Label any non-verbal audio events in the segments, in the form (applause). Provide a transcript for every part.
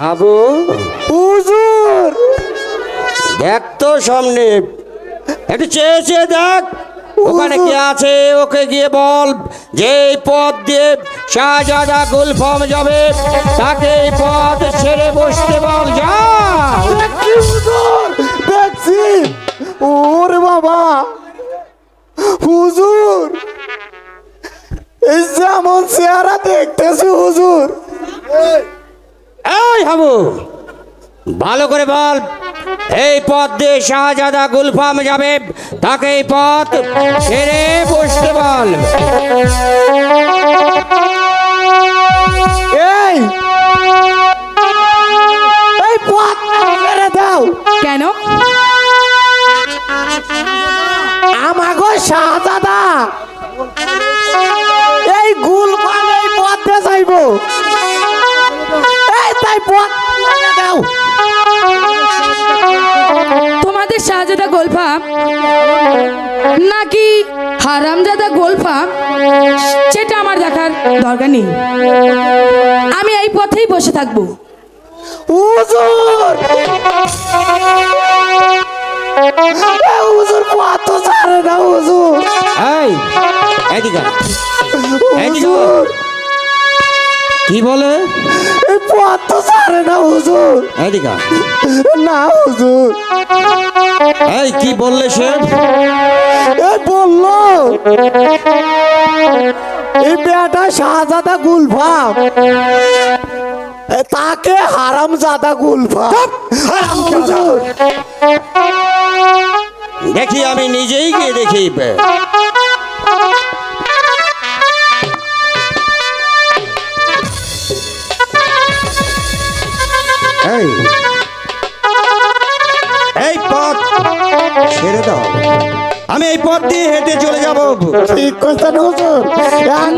আবু হুজুর। দেখ তো সামনে। একটু চেয়ে চেয়ে দেখ। ওখানে কি আছে? ওকে গিয়ে বল। যে এই পথ দিয়ে শাহজাদা গুলফাম যাবে তাকে এই পথ ছেড়ে বসতে বল। যা। দেখছি ওরে বাবা। হুজুর। এই যেমন চেহারা দেখতেছি হুজুর। এই হাবু। ভালো করে বল। এই পথ দিয়ে শাহজাদা গুলফাম যাবে। তাকে এই পথ ছেড়ে বসতে বল। এই! এই পথ ছেড়ে দাও। কেন? আমাগো শাহজাদা। শাহজাদা গোলফা? নাকি? হারামজাদা গোলফা? সেটা আমার দেখার দরকার নেই। আমি এই পথেই বসে থাকব। হুজুর! এই হুজুর পথ ছাড়ে না হুজুর! এই এদিকে এদিকে কি বলে? পথ না হুজুর। এদিকে। না হুজুর। এই কি বললে সে? এই বলল এই বেটা শাহজাদা গুলফাম। তাকে হারাম জাদা গুলফাম হুজুর। দেখি আমি নিজেই গিয়ে দেখি। এই এই পথ ছেড়ে দাও। আমি এই পথ দিয়ে হেঁটে চলে যাব। ঠিক করছেন হুজুর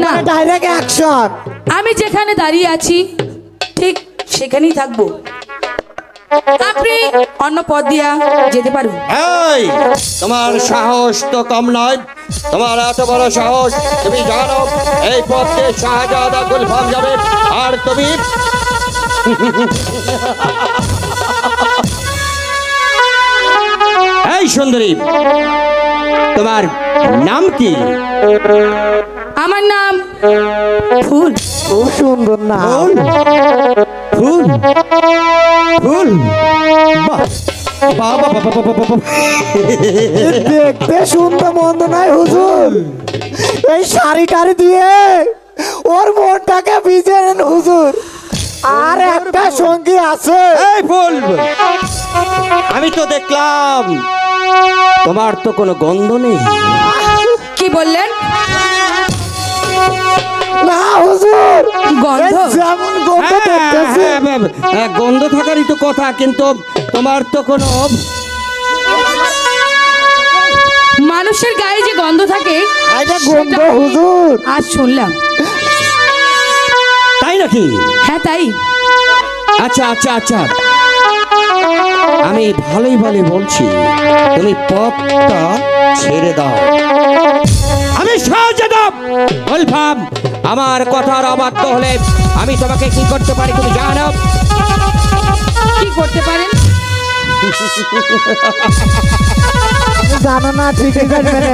না। ডাইরেক্ট অ্যাকশন আমি যেখানে দাঁড়িয়ে আছি ঠিক সেখানেই থাকব। আপনি অন্য পথ দিয়া যেতে পারো এই তোমার সাহস তো কম নয়। তোমার এত বড় সাহস তুমি জানো এই পথ দিয়ে শাহজাদা গুলফাম যাবে। আর তুমি এই সুন্দরী তোমার নাম কি? আমার নাম ফুল। খুব সুন্দর না ফুল? ফুল। দেখতে সুন্দর মন্দ নাই হুজুর। এই শাড়ি টাড়ি দিয়ে ওর মনটাকে ভিজেন হুজুর। আর একটা সঙ্গী আছে। এই ফুল আমি তো দেখলাম তোমার তো কোনো গন্ধ নেই। কি বললেন? না হুজুর গন্ধ? যেমন গন্ধ হ্যাঁ, দেখতেছি। হ্যাঁ, হ্যাঁ, গন্ধ থাকারই তো কথা কিন্তু তোমার তো কোনো মানুষের গায়ে যে গন্ধ থাকে এটা গন্ধ হুজুর। আজ শুনলাম। নাকি? হ্যাঁ তাই। আচ্ছা আচ্ছা আচ্ছা। আমি ভালোই ভালোই বলছি। তুমি পথটা ছেড়ে দাও। আমি শাহজাদা বলভাম আমার কথার অবাধ্য হলে আমি তোমাকে কি করতে পারি তুমি জানো? কি করতে পারেন? জানো না ঠিকই করবেন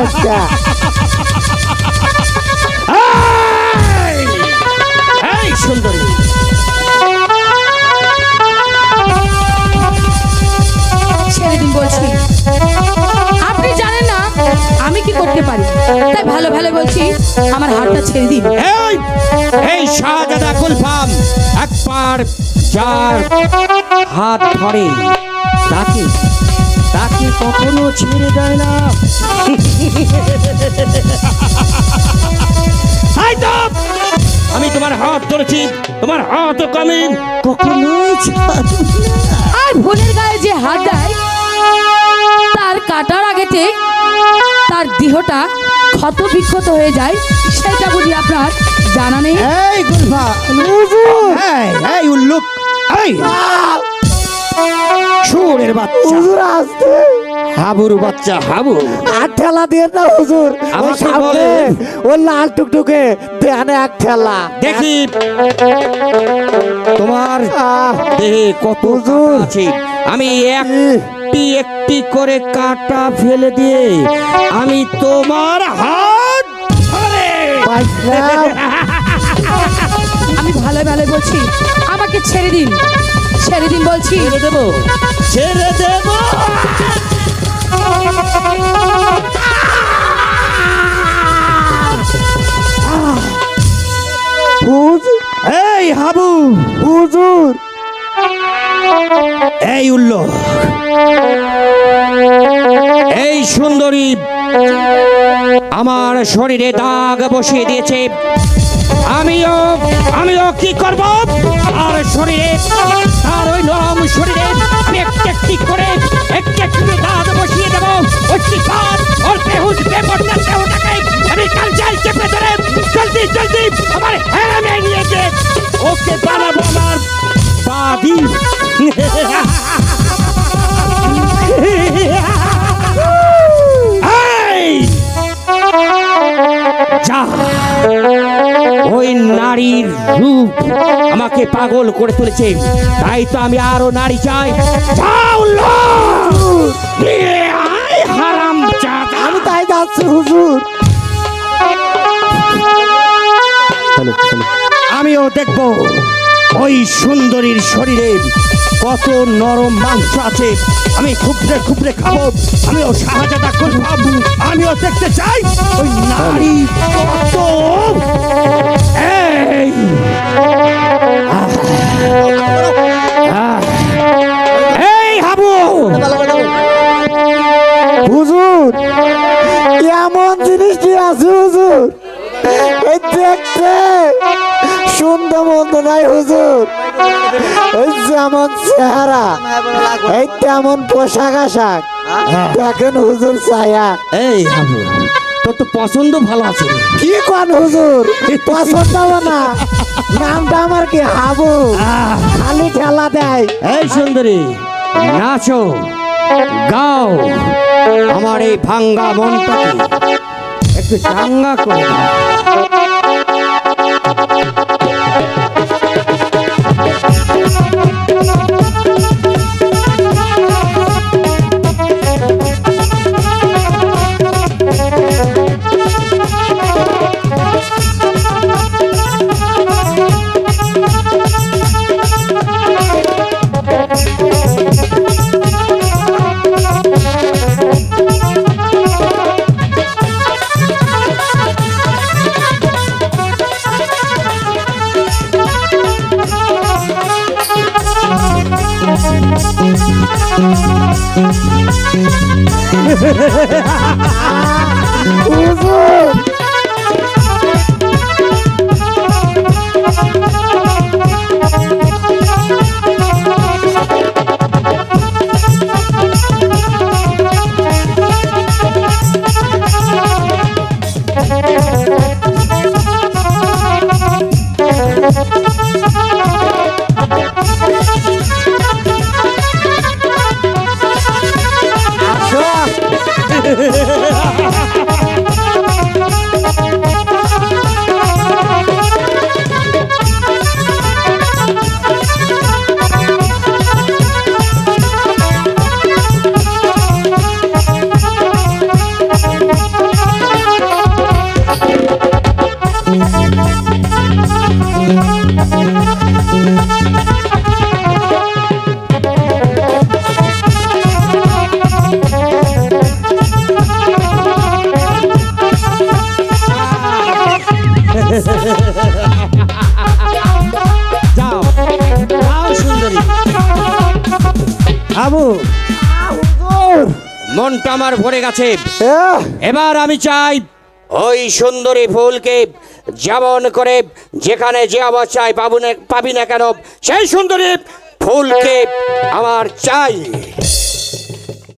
আমার হাতটা ছেড়ে দিন। এই এই শাহজাদা কুলফাম একবার যার হাত ধরে তাকে তাকে কখনো ছেড়ে দেয় না। আমি তোমার হাত ধরেছি তোমার হাত কমে। কখনোই আর ভুলের গায়ে যে হাত দেয় তার কাটার আগেতে তার দেহটা ক্ষত বিক্ষত হয়ে যায় সেটা বুঝি আপনার জানা নেই। এই গুলফা এই এই উল্লুক এই! সুরের বাচ্চা। হুজুর আসতে হাবুর বাচ্চা হাবু আর ঠেলা দিয়ে না হুজুর। আমাকে সামনে। ওই লাল টুকটুকে দেখানে এক ঠেলা। দেখি। তোমার দেহে কত হুজুর। আছে? আমি একটি একটি করে কাটা ফেলে দিয়ে আমি তোমার হাত ধরে। আমি ভালো ভালো বলছি আমাকে ছেড়ে দিন। ছেড়ে দিন বলছি। ছেড়ে দেবো। ছেড়ে দেব। এই উল্ল এই সুন্দরী আমার শরীরে দাগ বসিয়ে দিয়েছে। আমিও আমিও কি করব? আর শরীরে আর ওই নরম শরীরে আমি একটি একটি করে, একটি একটি দাগ বসিয়ে দেবো। একটি কাজ ওর বেহুশ বেপরটা দেহটাকে আমি কাল যাই চেপে ধরে জলদি জলদি আমার হেরামে নিয়ে যে ওকে বানাবো আমার রূপ আমাকে পাগল করে তুলেছে। তাই তো আমি আরও নারী চাই। হারাম আমি তাই যাচ্ছি হুজুর। আমিও দেখব ওই সুন্দরীর শরীরে কত নরম মাংস আছে। আমি খুবরে খুবরে খাব। আমিও শাহজাদা করব আমিও দেখতে চাই ওই নারী কত। কি আছে হুজুর। এই দেখতে সুন্দর মন্দ নাই হুজুর। এই যেমন চেহারা এই তেমন পোশাক আশাক। দেখেন হুজুর ছায়া। এই হাবু তোর তো পছন্দ ভালো আছে। কি কন হুজুর? পছন্দ না। নামটা আমার কি হাবু? খালি ঠেলা দেয়। এই সুন্দরী নাচো গাও। আমার এই ভাঙ্গা মনটাকে একটু চাঙ্গা করে (laughs) দাও হুজুর হুজুর মনটা আমার ভরে গেছে। এবার আমি চাই ওই সুন্দরী ফুলকে যেমন করে যেখানে যে অবস্থায় পাবু না পাবি না কেন সেই সুন্দরী ফুলকে আমার চাই।